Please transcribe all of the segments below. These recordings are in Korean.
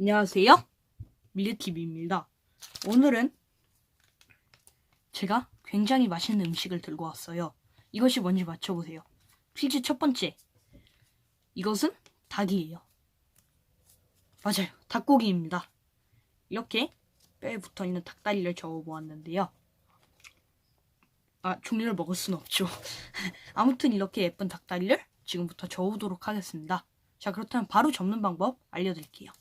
안녕하세요. 밀리TV입니다. 오늘은 제가 굉장히 맛있는 음식을 들고 왔어요. 이것이 뭔지 맞춰보세요. 퀴즈 첫 번째. 이것은 닭이에요. 맞아요. 닭고기입니다. 이렇게 뼈에 붙어 있는 닭다리를 저어 보았는데요. 아, 종류를 먹을 수는 없죠. 아무튼 이렇게 예쁜 닭다리를 지금부터 저으도록 하겠습니다. 자, 그렇다면 바로 접는 방법 알려드릴게요.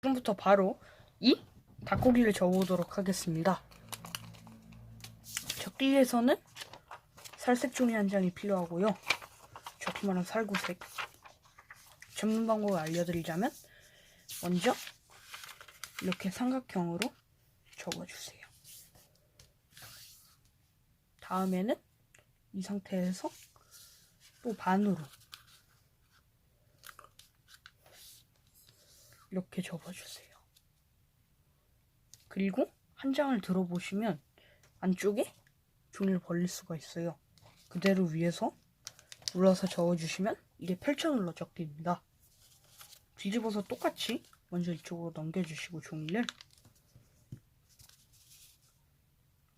지금부터 바로 이 닭고기를 저어보도록 하겠습니다. 적기 위해서는 살색 종이 한 장이 필요하고요. 조그마한 살구색. 접는 방법을 알려드리자면 먼저 이렇게 삼각형으로 접어주세요. 다음에는 이 상태에서 또 반으로 이렇게 접어주세요. 그리고 한 장을 들어보시면 안쪽에 종이를 벌릴 수가 있어요. 그대로 위에서 눌러서 저어주시면 이게 펼쳐 눌러 적기입니다. 뒤집어서 똑같이 먼저 이쪽으로 넘겨주시고 종이를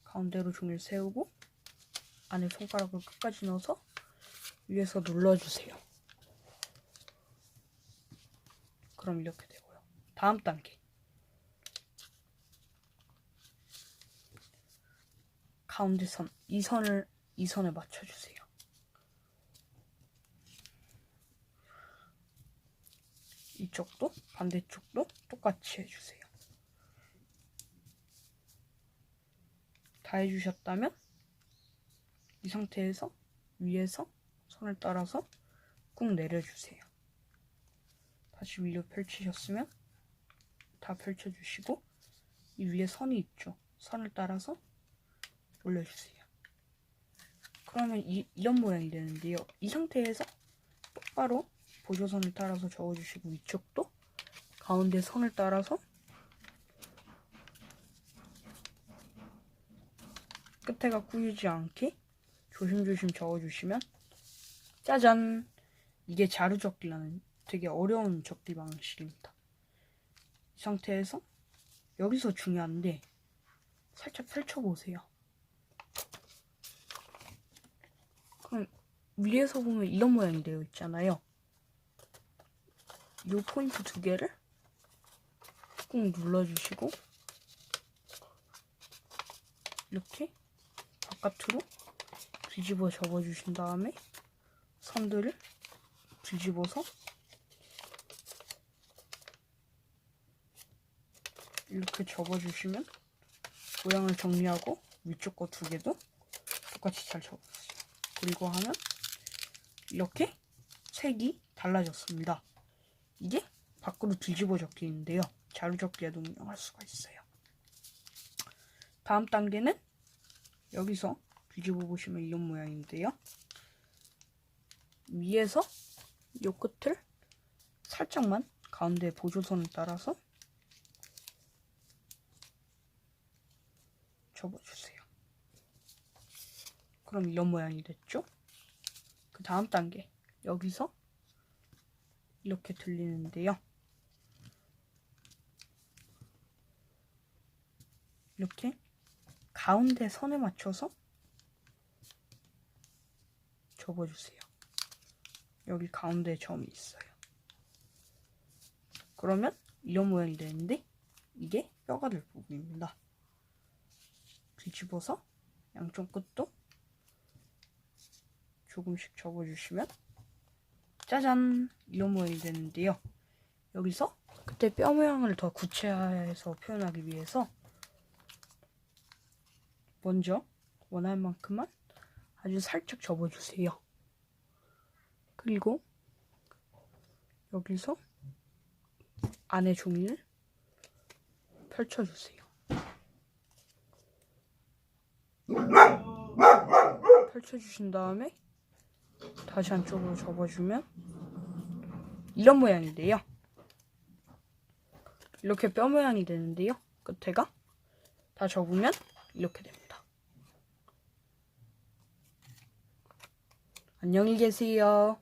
가운데로 종이를 세우고 안에 손가락을 끝까지 넣어서 위에서 눌러주세요. 그럼 이렇게 되고요. 다음 단계. 가운데 선, 이 선을, 이 선에 맞춰주세요. 이쪽도, 반대쪽도 똑같이 해주세요. 다 해주셨다면, 이 상태에서 위에서 선을 따라서 꾹 내려주세요. 다시 위로 펼치셨으면 다 펼쳐주시고 이 위에 선이 있죠. 선을 따라서 올려주세요. 그러면 이, 이런 모양이 되는데요. 이 상태에서 똑바로 보조선을 따라서 저어주시고 위쪽도 가운데 선을 따라서 끝에가 꾸이지 않게 조심조심 저어주시면 짜잔! 이게 자루접기라는 되게 어려운 접기 방식입니다. 이 상태에서 여기서 중요한데 살짝 펼쳐보세요. 그럼 위에서 보면 이런 모양이 되어 있잖아요. 이 포인트 두 개를 꾹 눌러주시고 이렇게 바깥으로 뒤집어 접어주신 다음에 선들을 뒤집어서 이렇게 접어주시면 모양을 정리하고 위쪽 거 두 개도 똑같이 잘 접었어요. 그리고 하면 이렇게 색이 달라졌습니다. 이게 밖으로 뒤집어 적기인데요. 자루 접기에도 응용할 수가 있어요. 다음 단계는 여기서 뒤집어 보시면 이런 모양인데요. 위에서 이 끝을 살짝만 가운데 보조선을 따라서 접어주세요. 그럼 이런 모양이 됐죠? 그 다음 단계 여기서 이렇게 들리는데요. 이렇게 가운데 선에 맞춰서 접어주세요. 여기 가운데 점이 있어요. 그러면 이런 모양이 되는데 이게 뼈가 될 부분입니다. 뒤집어서 양쪽 끝도 조금씩 접어주시면 짜잔 이런 모양이 되는데요. 여기서 그때 뼈 모양을 더 구체화해서 표현하기 위해서 먼저 원할 만큼만 아주 살짝 접어주세요. 그리고 여기서 안에 종이를 펼쳐주세요. 펼쳐주신 다음에 다시 안쪽으로 접어주면 이런 모양인데요. 이렇게 뼈 모양이 되는데요. 끝에가 다 접으면 이렇게 됩니다. 안녕히 계세요.